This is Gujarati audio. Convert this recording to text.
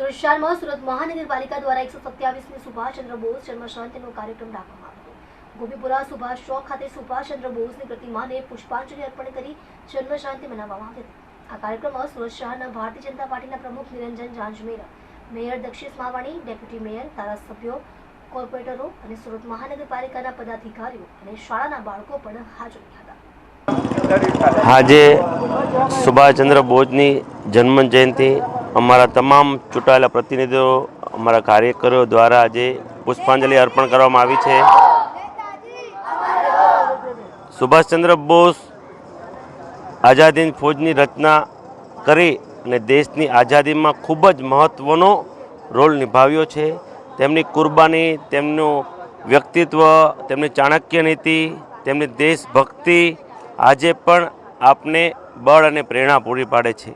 સુરત શહેરમાં સુરત મહાનગરપાલિકા દ્વારા એકસો સત્યાવીસમી સુભાષચંદ્ર બોઝ જન્મ જયંતિનો કાર્યક્રમ રાખવામાં આવ્યો ગોપીપુરા સુભાષ ચોક ખાતે સુભાષચંદ્ર બોઝની પ્રતિમાને પુષ્પાંજલિ અર્પણ કરી જન્મ જયંતિ મનાવવામાં આવી આ કાર્યક્રમમાં સુરત શહેરના ભારતીય જનતા પાર્ટીના પ્રમુખ Niranjan Janjmera mayor Dakshish Mavani deputy mayor ધારાસભ્યો કોર્પોરેટરો અને સુરત મહાનગરપાલિકાના પદાધિકારીઓ અને શાળાના બાળકો પણ હાજર રહ્યા હતા આજે સુભાષચંદ્ર બોઝની જન્મ જયંતિ અમારા તમામ ચૂંટાયેલા પ્રતિનિધિઓ અમારા કાર્યકરો દ્વારા આજે પુષ્પાંજલિ અર્પણ કરવામાં આવી છે. સુભાષચંદ્ર બોઝ આઝાદી ફૌજની રચના કરી અને દેશની આઝાદીમાં ખૂબ જ મહત્ત્વનો રોલ નિભાવ્યો છે. તેમની કુરબાની, તેમનું વ્યક્તિત્વ, તેમની ચાણક્ય નીતિ, તેમની દેશભક્તિ આજે પણ આપને બળ અને પ્રેરણા પૂરી પાડે છે.